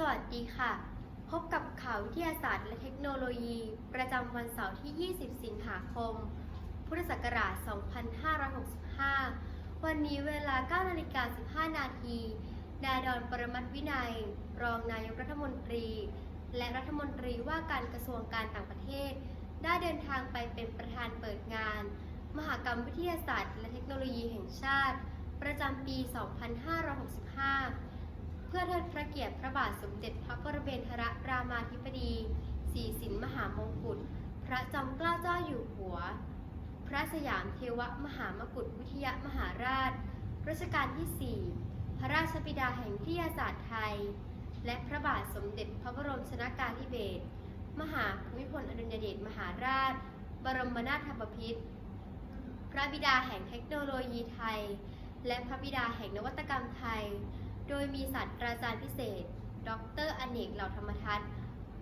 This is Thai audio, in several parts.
สวัสดีค่ะ พบกับข่าววิทยาศาสตร์และเทคโนโลยี ประจำวันเสาร์ที่ 20 สิงหาคม พุทธศักราช 2565 วันนี้เวลา 9 นาฬิกา 15 นาทีนายดอนปรมัตถ์วินัย รองนายกรัฐมนตรี และรัฐมนตรีว่าการกระทรวงการต่างประเทศ ได้เดินทางไปเป็นประธานเปิดงาน มหกรรมวิทยาศาสตร์ และเทคโนโลยีแห่งชาติ ประจำปี 2565 เพื่อเทิดพระเกียรติพระบาทสมเด็จพระปรเมนทรรามาธิบดีศรีสินมหามงกุฎพระจอมเกล้าเจ้าอยู่หัว พระสยามเทวมหามกุฏวิทยามหาราชรัชกาลที่ 4 พระราชบิดาแห่งวิทยาศาสตร์ไทย และพระบาทสมเด็จพระบรมชนากาธิเบศรมหาภูมิพลอดุลยเดชมหาราช บรมนาถบพิตรพระบิดาแห่งเทคโนโลยีไทย และพระบิดาแห่งนวัตกรรมไทย โดยมีศาสตราจารย์พิเศษ ดรอเนกเหล่าธรรมทัศน์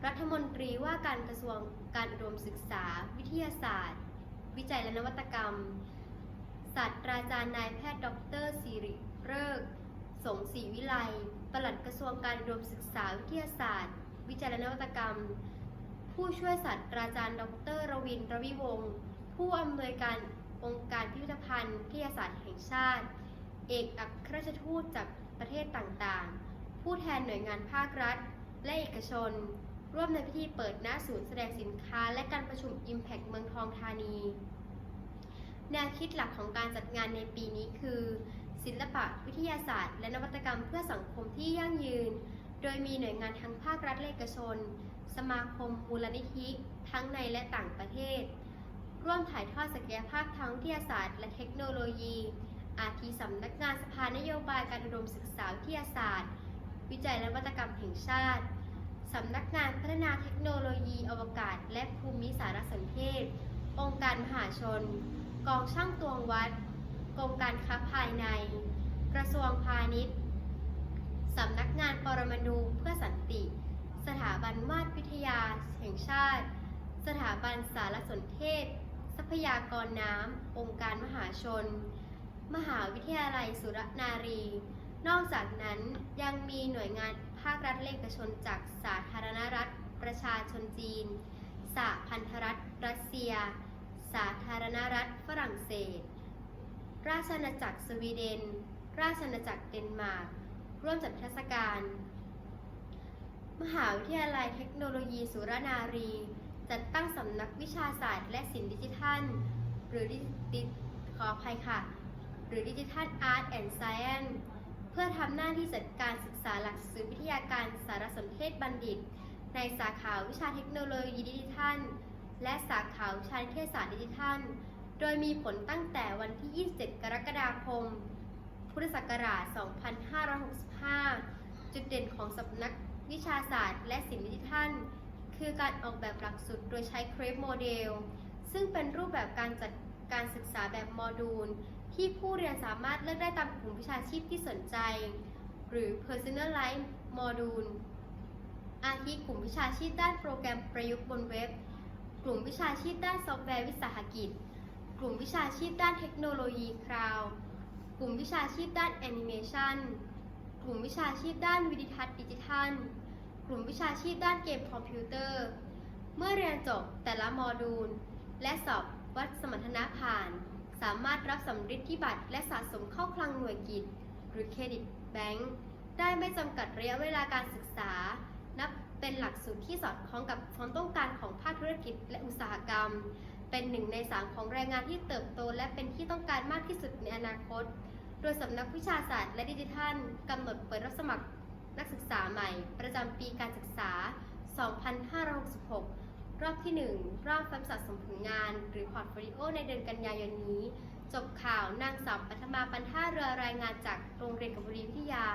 รัฐมนตรีว่าการกระทรวงการอุดมศึกษา วิทยาศาสตร์ วิจัยและนวัตกรรม ศาสตราจารย์นายแพทย์ ดรสิริเริกษ์สงศรีวิไลปลัดกระทรวงการอุดมศึกษาวิทยาศาสตร์ วิจัยและนวัตกรรม ผู้ช่วยศาสตราจารย์ ดรรวินทรวิวงศ์ผู้อำนวยการองค์การพิพิธภัณฑ์วิทยาศาสตร์แห่งชาติ เอกอัครราชทูตจากประเทศต่างๆ ผู้แทนหน่วยงานภาครัฐ และเอกชน ร่วมในพิธีเปิดหน้าศูนย์แสดงสินค้า และการประชุม Impact เมืองทองธานี แนวคิดหลักของการจัดงานในปีนี้คือ ศิลปะวิทยาศาสตร์ และนวัตกรรมเพื่อสังคมที่ยั่งยืน โดยมีหน่วยงานทั้งภาครัฐและเอกชน สมาคมมูลนิธิ ทั้งในและต่างประเทศ ร่วมถ่ายทอดศักยภาพทางวิทยาศาสตร์ และเทคโนโลยี อาทิสำนักงานสภานโยบายการอุดมศึกษาวิทยาศาสตร์ วิจัยและนวัตกรรมแห่งชาติ สำนักงานพัฒนาเทคโนโลยีอวกาศ และภูมิสารสนเทศ องค์การมหาชน กองช่างตวงวัด กรมการค้าภายใน กระทรวงพาณิชย์ สำนักงานปรมาณูเพื่อสันติ สถาบันวาดวิทยาแห่งชาติ สถาบันสารสนเทศ ทรัพยากรน้ำ องค์การมหาชน มหาวิทยาลัยสุรนารี นอกจากนั้นยังมีหน่วยงานภาครัฐและเอกชนจากสาธารณรัฐ ประชาชนจีน สหพันธรัฐรัสเซีย สาธารณรัฐฝรั่งเศส ราชอาณาจักรสวีเดน ราชอาณาจักรเดนมาร์ก ร่วมจัดเทศกาลมหาวิทยาลัยเทคโนโลยีสุรนารี จัดตั้งสำนักวิชาศาสตร์และศิลป์ดิจิทัล หรือดิดิขออภัยค่ะ หรือดิจิทัลอาร์ตแอนด์ไซเอนเพื่อทำหน้าที่จัดการศึกษาหลักสูตรวิทยาการสารสนเทศบัณฑิต ในสาขาวิชาเทคโนโลยีดิจิทัล และสาขาวิชานิเทศศาสตร์ดิจิทัล โดยมีผลตั้งแต่วันที่ 27 กรกฎาคม พุทธศักราช 2565 จุดเด่นของสำนักวิชาศาสตร์ และศิลป์ดิจิทัล คือการออกแบบหลักสูตรโดยใช้เครปโมเดล ซึ่งเป็นรูปแบบการจัดการศึกษาแบบโมดูล ที่ผู้เรียนสามารถเลือกได้ตามกลุ่มวิชาชีพที่สนใจ หรือ personalized module อาทิกลุ่มวิชาชีพด้านโปรแกรมประยุกต์บนเว็บ กลุ่มวิชาชีพด้านซอฟต์แวร์วิสาหกิจ กลุ่มวิชาชีพด้านเทคโนโลยีคลาวด์กลุ่มวิชาชีพด้านแอนิเมชันกลุ่มวิชาชีพด้านวิดิทัศน์ดิจิทัล กลุ่มวิชาชีพด้านเกมคอมพิวเตอร์ เมื่อเรียนจบแต่ละโมดูล และสอบวัดสมรรถนะผ่าน สามารถรับสำริดที่บัตรและสะสมเข้าคลังหน่วยกิจ หรือเครดิตแบงค์ได้ไม่จำกัดระยะเวลาการศึกษา นับเป็นหลักสูตรที่สอดคล้องกับความต้องการของภาคธุรกิจและอุตสาหกรรม เป็นหนึ่งในสามของแรงงานที่เติบโต และเป็นที่ต้องการมากที่สุดในอนาคต โดยสำนักวิชาศาสตร์และดิจิทัลกำหนดเปิดรับสมัครนักศึกษาใหม่ ประจำปีการศึกษา 2566 รอบที่ 1 รอบฟัมสะสมผลงาน หรือพอร์ตโฟลิโอในเดือนกันยายนนี้ จบข่าวนางสาวปัทมาปันท่าเรือรายงานจากโรงเรียนกบุรีวิทยา